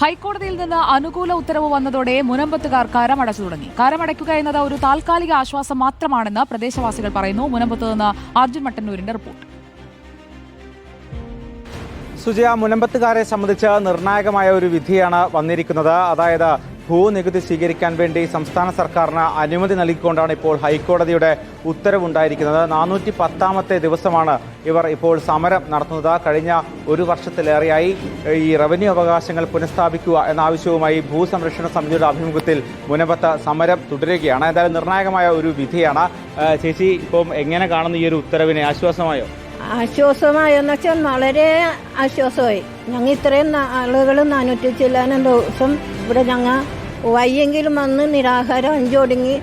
ഹൈക്കോടതിയിൽ നിന്ന് അനുകൂല ഉത്തരവ് വന്നതോടെ മുനമ്പത്തുകാർ കരമടച്ചു തുടങ്ങി. കരമടയ്ക്കുക എന്നത് ഒരു താൽക്കാലിക ആശ്വാസം മാത്രമാണെന്ന് പ്രദേശവാസികൾ പറയുന്നു. മുനമ്പത്ത് നിന്ന് അർജുൻ മട്ടന്നൂരിന്റെ റിപ്പോർട്ട്. സുജയ മുനമ്പത്തുകാരെ സംബന്ധിച്ച് നിർണായകമായ ഒരു വിധിയാണ് വന്നിരിക്കുന്നത്. അതായത് ഭൂനികുതി സ്വീകരിക്കാൻ വേണ്ടി സംസ്ഥാന സർക്കാരിന് അനുമതി നൽകിക്കൊണ്ടാണ് ഇപ്പോൾ ഹൈക്കോടതിയുടെ ഉത്തരവുണ്ടായിരിക്കുന്നത്. നാനൂറ്റി പത്താമത്തെ ദിവസമാണ് ഇവർ ഇപ്പോൾ സമരം നടത്തുന്നത്. കഴിഞ്ഞ ഒരു വർഷത്തിലേറെയായി ഈ റവന്യൂ അവകാശങ്ങൾ പുനഃസ്ഥാപിക്കുക എന്ന ആവശ്യവുമായി ഭൂസംരക്ഷണ സമിതിയുടെ അഭിമുഖത്തിൽ മുനമ്പത്ത് സമരം തുടരുകയാണ്. എന്തായാലും നിർണായകമായ ഒരു വിധിയാണ്. ചേച്ചി ഇപ്പം എങ്ങനെ കാണുന്നു ഈ ഒരു ഉത്തരവിനെ? ആശ്വാസമായോ? ആശ്വാസമായെന്ന് വെച്ചാൽ വളരെ ആശ്വാസമായി. ഞങ്ങൾ ഇത്രയും ആളുകൾ നാനൂറ്റി ചില്ലാനും ദിവസം ഇവിടെ ഞങ്ങൾ വയ്യെങ്കിലും വന്ന് നിരാഹാരം അഞ്ചൊടുങ്ങി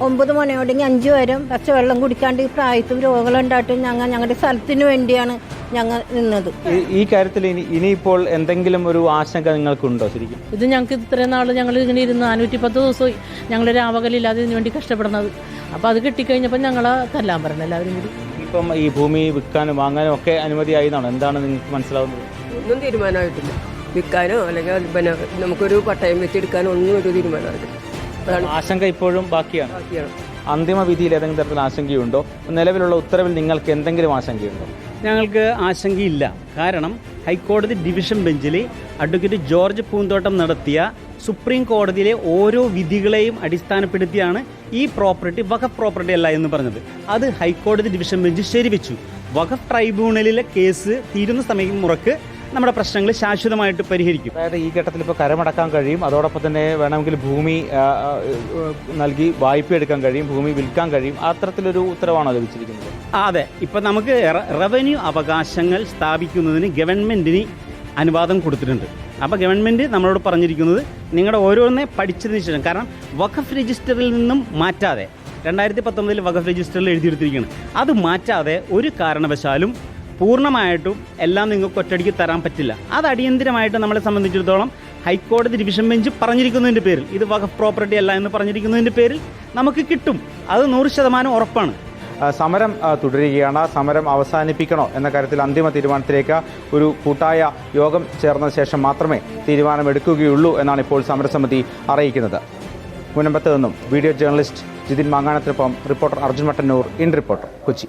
ഒമ്പത് മണിയോടെങ്കിൽ അഞ്ച് വരും. പച്ചവെള്ളം കുടിക്കാണ്ട് ഈ പ്രായത്തിൽ രോഗങ്ങളുണ്ടായിട്ട് ഞങ്ങൾ ഞങ്ങളുടെ സ്ഥലത്തിന് വേണ്ടിയാണ് ഞങ്ങൾ നിന്നത്. ഈ- ഈ കാര്യത്തിൽ ഇനി ഇനിയിപ്പോൾ എന്തെങ്കിലും ഒരു ആശങ്ക നിങ്ങൾക്കുണ്ടോ ശരിക്കും? ഇത് ഞങ്ങൾക്ക് ഇത്രയും നാൾ ഞങ്ങൾ ഇങ്ങനെ ഇരുന്ന് നാനൂറ്റി പത്ത് ദിവസമായി ഞങ്ങൾ രാവകലില്ലാതെ ഇതിനു വേണ്ടി കഷ്ടപ്പെടുന്നത്. അപ്പോൾ അത് കിട്ടിക്കഴിഞ്ഞപ്പോൾ ഞങ്ങളെ തല്ലാൻ പറഞ്ഞു എല്ലാവരും കൂടി. ഇപ്പം ഈ ഭൂമി വിൽക്കാനും വാങ്ങാനും ഒക്കെ അനുമതിയായി എന്നാണ്? എന്താണ് നിങ്ങൾക്ക് മനസ്സിലാവുന്നത്? ഒന്നും തീരുമാനമായിട്ടില്ല. വിൽക്കാനോ അല്ലെങ്കിൽ പിന്നെ നമുക്കൊരു പട്ടയം വെച്ചെടുക്കാനോ ഒന്നും ഒരു തീരുമാനമായിട്ടില്ല അതാണ് ആശങ്ക ഇപ്പോഴും ബാക്കിയാണ്. ബാക്കിയാണ്. അന്തിമ വിധിയിൽ ഏതെങ്കിലും തരത്തിൽ ആശങ്കയുണ്ടോ? നിലവിലുള്ള ഉത്തരവിൽ നിങ്ങൾക്ക് എന്തെങ്കിലും ആശങ്കയുണ്ടോ? ഞങ്ങൾക്ക് ആശങ്കയില്ല. കാരണം ഹൈക്കോടതി ഡിവിഷൻ ബെഞ്ചിൽ അഡ്വക്കേറ്റ് ജോർജ് പൂന്തോട്ടം നടത്തിയ സുപ്രീം കോടതിയിലെ ഓരോ വിധികളെയും അടിസ്ഥാനപ്പെടുത്തിയാണ് ഈ പ്രോപ്പർട്ടി വഖഫ് പ്രോപ്പർട്ടി അല്ല എന്ന് പറഞ്ഞത്. അത് ഹൈക്കോടതി ഡിവിഷൻ ബെഞ്ച് ശരിവെച്ചു. വഖഫ് ട്രൈബ്യൂണലിലെ കേസ് തീരുന്ന സമയം മുറക്ക് നമ്മുടെ പ്രശ്നങ്ങൾ ശാശ്വതമായിട്ട് പരിഹരിക്കും. അതായത് ഈ ഘട്ടത്തിൽ ഇപ്പോൾ കരമടക്കാൻ കഴിയും. അതോടൊപ്പം തന്നെ വേണമെങ്കിൽ ഭൂമി നൽകി വായ്പ എടുക്കാൻ കഴിയും ഭൂമി വിൽക്കാൻ കഴിയും. അത്തരത്തിലൊരു ഉത്തരവാണോ ലഭിച്ചിരിക്കുന്നത് അതെ. ഇപ്പം നമുക്ക് റവന്യൂ അവകാശങ്ങൾ സ്ഥാപിക്കുന്നതിന് ഗവൺമെന്റിന് അനുവാദം കൊടുത്തിട്ടുണ്ട്. അപ്പോൾ ഗവൺമെന്റ് നമ്മളോട് പറഞ്ഞിരിക്കുന്നത് നിങ്ങളുടെ ഓരോന്നേ പഠിച്ചതിന് ശേഷം കാരണം വഖഫ് രജിസ്റ്ററിൽ നിന്നും മാറ്റാതെ രണ്ടായിരത്തി പത്തൊമ്പതിൽ വഖഫ് രജിസ്റ്ററിൽ എഴുതിയെടുത്തിരിക്കുകയാണ്. അത് മാറ്റാതെ ഒരു കാരണവശാലും പൂർണമായിട്ടും എല്ലാം നിങ്ങൾക്ക് ഒറ്റയടിക്ക് തരാൻ പറ്റില്ല. അത് അടിയന്തിരമായിട്ട് നമ്മളെ സംബന്ധിച്ചിടത്തോളം ഹൈക്കോടതി ഡിവിഷൻ ബെഞ്ച് പറഞ്ഞിരിക്കുന്നതിന്റെ പേരിൽ ഇത് വഖഫ് പ്രോപ്പർട്ടി അല്ല എന്ന് പറഞ്ഞിരിക്കുന്നതിന്റെ പേരിൽ നമുക്ക് കിട്ടും. അത് നൂറ് ശതമാനം ഉറപ്പാണ്. സമരം തുടരുകയാണ്. സമരം അവസാനിപ്പിക്കണോ എന്ന കാര്യത്തിൽ അന്തിമ തീരുമാനത്തിലേക്ക് ഒരു കൂട്ടായ യോഗം ചേർന്ന ശേഷം മാത്രമേ തീരുമാനമെടുക്കുകയുള്ളൂ എന്നാണ് ഇപ്പോൾ സമരസമിതി അറിയിക്കുന്നത്. മുനമ്പത്ത് നിന്നും video journalist Jithin മാങ്ങാനത്തിനൊപ്പം reporter Arjun Mattannur in reporter Kochi.